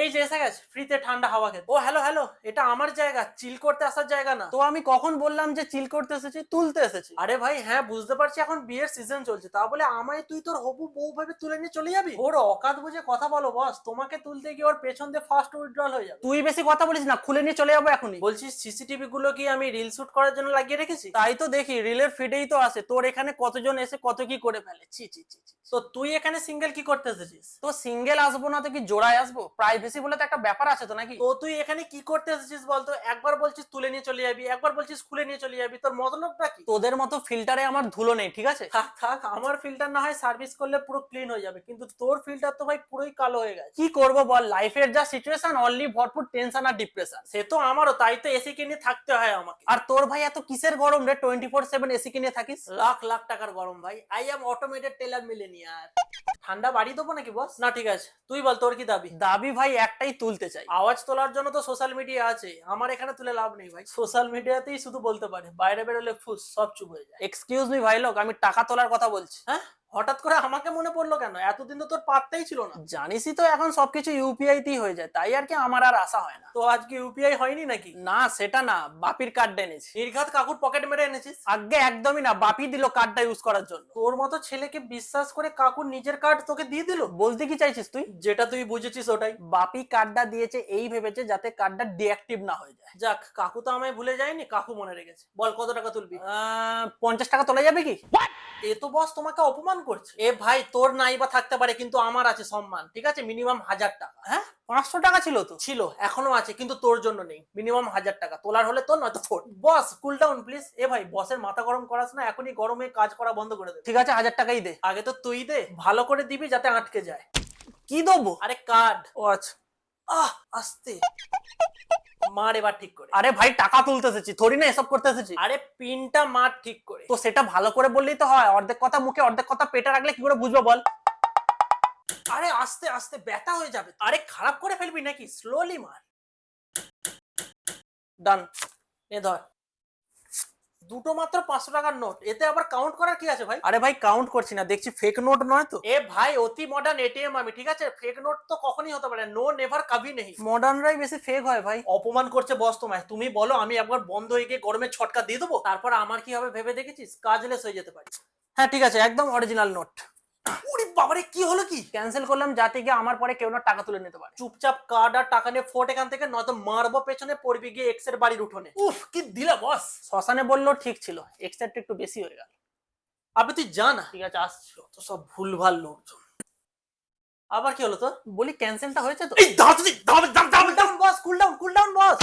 এই যে এসে গেছে ফ্রিতে ঠান্ডা হাওয়া খেতে। ও হ্যালো হ্যালো এটা আমার জায়গা চিল করতে আসার জায়গা না। তো আমি কখন বললাম যে চিল করতে এসেছি, তুলতে এসেছি। আরে ভাই হ্যাঁ বুঝতে পারছি, এখন বিয়ের সিজন চলছে। তা বলে আমায় তুই তোর হবু বউ ভাবে তুলে নিয়ে চলে যাবি? ওর অকাত বুঝে কথা বলো বস তোমাকে তুলতে গিয়ে ওর পেছন দিয়ে ফার্স্ট উইথড্রল হয়ে যাবে। তুই বেশি কথা বলিস না, খুলে নিয়ে চলে যাব এখনই। বলছিস সিসিটিভি গুলো কি আমি রিল শুট করার জন্য লাগিয়ে রেখেছি? তাই তো দেখি রিলের ফিডেই তো আসে তোর এখানে কতজন এসে কত কি করে ফেলে? ছি ছি ছি। তো তুই এখানে সিঙ্গেল কি করতে এসেছিস? তো সিঙ্গেল আসব না তো কি জোড়ায় আসব? প্রাইভেসি বলে তো একটা ব্যাপার আছে তো নাকি? তো তুই এখানে কি করতে এসেছিস বলতো? একবার বলছিস তুলে নিয়ে চলে যাবি একবার বলছিস খুলে নিয়ে চলে যাবি তোর মতলবটা কি? তোদের মতো ফিল্টারে আমার ধুলো নেই ঠিক আছে? থাক থাক আমার ফিল্টার না হয় সার্ভিস করলে পুরো ক্লিন হয়ে যাবে কিন্তু তোর ফিল্টার তো ভাই পুরোই কালো হয়ে গেছে। কি করব বল? লাইফের যা সিচুয়েশন অনলি ভরপুর টেনশন আর ডিপ্রেশন সে তো আমারও তাই তো এসি কিনে থাকতে হয় আমাকে। আর তোর ভাই এত কিসের গরম রে? টোয়েন্টি ফোর সেভেন এসি কিনে থাকিস? লাখ লাখ টাকার গরম ভাই। I am automated teller millionaire ঠান্ডা বাড়ি দেবো নাকি বস না ঠিক আছে। তুই বল তোর কি দাবি? দাবি ভাই একটাই তুলতে চাই। আওয়াজ তোলার জন্য তো সোশ্যাল মিডিয়া আছে। আমার এখানে তুলে লাভ নেই ভাই। সোশ্যাল মিডিয়াতেই শুধু বলতে পারে। বাইরে বেরোলে ফুস সব চুপ হয়ে যায়। এক্সকিউজ মি ভাই লোক আমি টাকা তোলার কথা বলছি। হ্যাঁ? হঠাৎ করে আমাকে মনে পড়ল কেন? এতদিন তো তোর পাত্তাই ছিল না। জানিসই তো এখন সবকিছু ইউপিআই তেই হয়ে যায় তাই আর কি আমার আর আশা হয় না। তো আজকে ইউপিআই হয়নি নাকি? না সেটা না বাপির কার্ডটা এনেছি। নির্ঘাত কাকুর পকেট মেরে এনেছিস? আগে একদমই না বাপি দিল কার্ডটা ইউজ করার জন্য। তোর মতো ছেলেকে বিশ্বাস করে কাকুর নিজের কার্ড তোকে দিয়ে দিল? বলতে কি চাইছিস তুই? যেটা তুই বুঝেছিস ওটাই। বাপি কার্ডটা দিয়েছে এই ভেবেছে যাতে কার্ডটা ডিঅ্যাক্টিভ না হয়ে যায়। যাক কাকু তো আমায় ভুলে যায়নি কাকু মনে রেখেছে। বল কত টাকা তুলবি? আহ, পঞ্চাশ টাকা তোলা যাবে কি? এ তো বস তোমাকে অপমান করছে। এ ভাই তোর নাই বা থাকতে পারে কিন্তু আমার আছে সম্মান ঠিক আছে? মিনিমাম হাজার টাকা। হ্যাঁ? পাঁচশো টাকা ছিল তো? ছিল এখনও আছে কিন্তু তোর জন্য নেই। মিনিমাম হাজার টাকা। তোলার হলে তোর নয়তো ফোর বস কুল ডাউন প্লিজ এ ভাই বসের মাথা গরম করাস না এখনই গরমে কাজ করা বন্ধ করে দে। ঠিক আছে হাজার টাকাই দে। আগে তো তুই দে ভালো করে দিবি যাতে আটকে যায়। কি দেবো? আরে কার্ড ও আচ্ছা। আহ আস্তে। মার এবার ঠিক করে। আরে ভাই টাকা তুলতে এসেছি থরি না এসব করতে এসেছি। আরে পিনটা মার ঠিক করে। তো সেটা ভালো করে বললেই তো হয় অর্ধেক কথা মুখে অর্ধেক কথা পেটে রাখলে কি করে বুঝব বল? আরে আস্তে আস্তে ব্যথা হয়ে যাবে। আরে খারাপ করে ফেলবি নাকি? স্লোলি মার। ডান এ ধর। দুটো মাত্র পাঁচশো টাকার নোট এতে আবার কাউন্ট করার কি আছে ভাই? আরে ভাই কাউন্ট করছি না। দেখছি ফেক নোট নয় তো। এ ভাই অতি মডার্ন এটিএম আমি ঠিক আছে? ফেক নোট তো কখনই হতে পারে নো। নেভার কাবি নেই। মডার্নরাই বেশি ফেক হয় ভাই। অপমান করছে বস তোমায়। তুমি বলো আমি একবার বন্ধ হয়ে গিয়ে গরমে ছটকা দিয়ে দেবো? তারপর আমার কি হবে ভেবে দেখেছিস? কাজলেস হয়ে যেতে পারি। হ্যাঁ ঠিক আছে। একদম অরিজিনাল নোট বাবারে কি হলো কি ক্যান্সেল করলাম যাতে গিয়ে আমার পরে কেউ না টাকা তুলে নিতে পারে চুপচাপ কার্ড আর টাকা নিয়ে ফোট এখান থেকে নয়তো মারবো পেছনে পড়বি গিয়ে এক্সের বাড়ির উঠোনে উফ কি দিলা বস শ্মশানে বলল ঠিক ছিল এক্সট্রা একটু বেশি হয়ে গেল আবে তুই জানা ঠিক আছে আসছি তো সব ভুলভাল লোকজন আবার কি হলো তো বলি ক্যান্সেলটা হয়েছে তো এই দাঁড়া তুই দাঁড়া দাঁড়া দাঁড়া বস কুল ডাউন কুল ডাউন বস